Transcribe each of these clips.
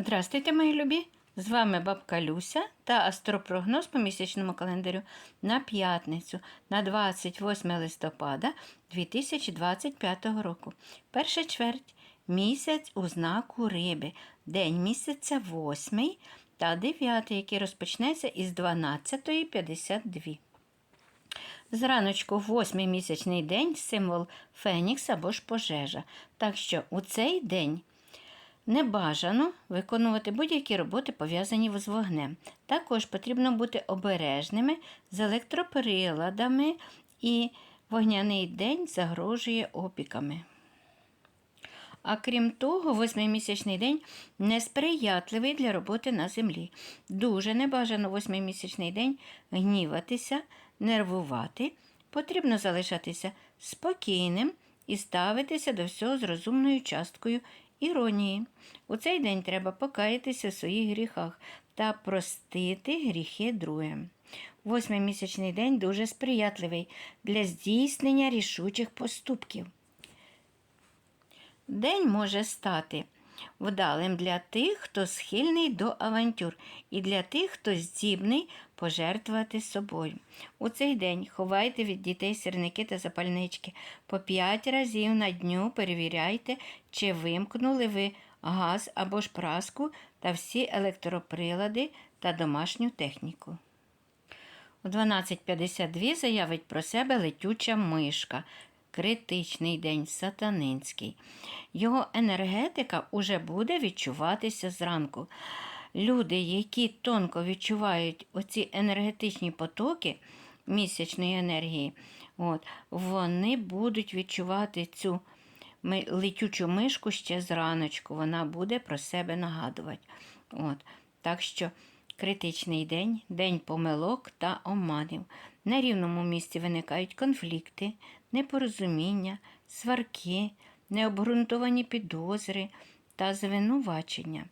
Здравствуйте, мої любі! З вами бабка Люся та астропрогноз по місячному календарю на п'ятницю на 28 листопада 2025 року. Перша чверть місяць у знаку риби, день місяця 8 та 9, який розпочнеться із 12.52. Зраночку восьмий місячний день символ Фенікс або ж пожежа. Так що у цей день не бажано виконувати будь-які роботи, пов'язані з вогнем. Також потрібно бути обережними з електроприладами, і вогняний день загрожує опіками. А крім того, восьмимісячний день несприятливий для роботи на землі. Дуже небажано восьмимісячний день гніватися, нервувати. Потрібно залишатися спокійним і ставитися до всього з розумною часткою іронії. У цей день треба покаятися в своїх гріхах та простити гріхи другим. Восьмий місячний день дуже сприятливий для здійснення рішучих поступків. День може стати вдалим для тих, хто схильний до авантюр, і для тих, хто здібний пожертвувати собою. У цей день ховайте від дітей сірники та запальнички. По п'ять разів на дню перевіряйте, чи вимкнули ви газ або ж праску та всі електроприлади та домашню техніку. У 12.52 заявить про себе летюча мишка. Критичний день сатанинський. Його енергетика уже буде відчуватися зранку. Люди, які тонко відчувають оці енергетичні потоки місячної енергії, от, вони будуть відчувати цю летючу мишку ще зраночку. Вона буде про себе нагадувати. От. Так що критичний день, день помилок та оманів. На рівному місці виникають конфлікти, непорозуміння, сварки, необґрунтовані підозри та звинувачення.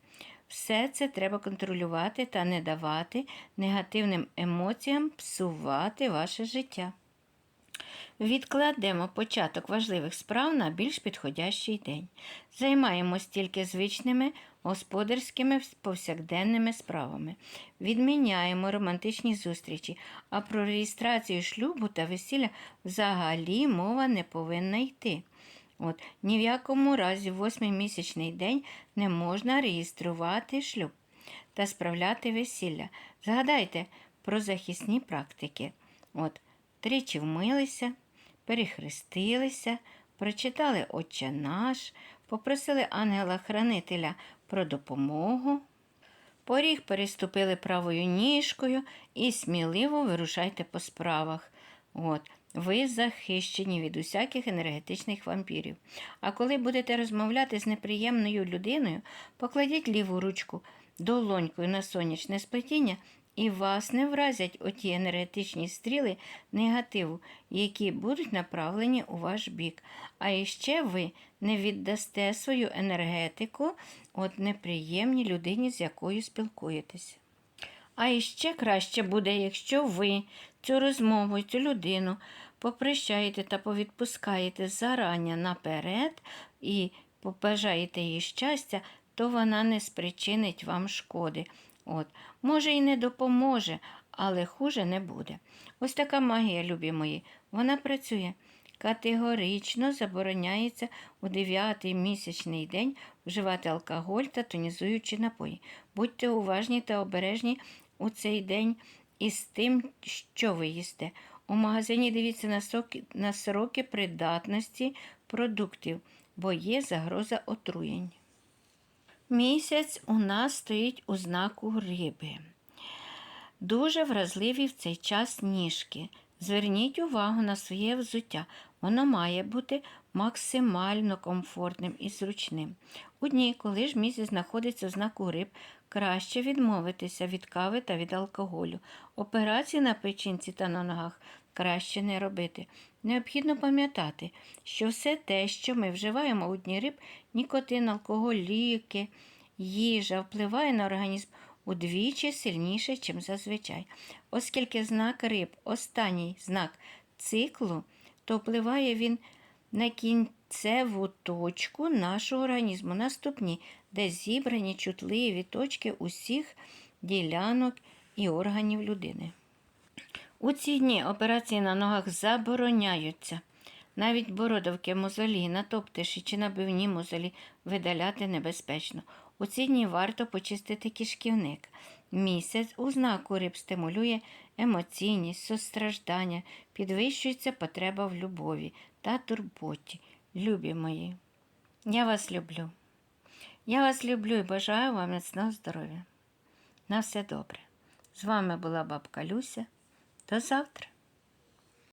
Все це треба контролювати та не давати негативним емоціям псувати ваше життя. Відкладемо початок важливих справ на більш підходящий день. Займаємось тільки звичними господарськими повсякденними справами. Відміняємо романтичні зустрічі, а про реєстрацію шлюбу та весілля взагалі мова не повинна йти. От, ні в якому разі в восьмий день не можна реєструвати шлюб та справляти весілля. Згадайте про захисні практики. От, тричі вмилися, перехрестилися, прочитали Отче наш, попросили ангела-хранителя про допомогу. Поріг переступили правою ніжкою і сміливо вирушайте по справах. От, ви захищені від усяких енергетичних вампірів. А коли будете розмовляти з неприємною людиною, покладіть ліву ручку долонькою на сонячне сплетіння, і вас не вразять оті енергетичні стріли негативу, які будуть направлені у ваш бік. А іще ви не віддасте свою енергетику от неприємній людині, з якою спілкуєтесь. А іще краще буде, якщо ви цю розмову, цю людину попрощаєте та повідпускаєте зарання наперед і побажаєте їй щастя, то вона не спричинить вам шкоди. От, Може, і не допоможе, але хуже не буде. Ось така магія, любі мої, вона працює. Категорично забороняється у 9-й місячний день вживати алкоголь та тонізуючі напої. Будьте уважні та обережні у цей день із тим, що ви їсте. У магазині дивіться на, соки, на сроки придатності продуктів, бо є загроза отруєнь. Місяць у нас стоїть у знаку риби. Дуже вразливі в цей час ніжки. Зверніть увагу на своє взуття. Воно має бути максимально комфортним і зручним. У дні, коли ж місяць знаходиться в знаку риб, краще відмовитися від кави та від алкоголю. Операції на печінці та на ногах краще не робити. Необхідно пам'ятати, що все те, що ми вживаємо у дні риб, нікотин, алкоголь, ліки, їжа впливає на організм удвічі сильніше, ніж зазвичай. Оскільки знак риб останній знак циклу, то впливає він на кінцеву точку нашого організму, на ступні, де зібрані чутливі точки усіх ділянок і органів людини. У ці дні операції на ногах забороняються. Навіть бородавки, мозолі, натоптиші чи набивні мозолі видаляти небезпечно. У ці дні варто почистити кишківник. Місяць у знаку риб стимулює емоційність, состраждання, підвищується потреба в любові та турботі. Любі мої, я вас люблю. Я вас люблю і бажаю вам міцного здоров'я. На все добре. З вами була бабка Люся. До завтра.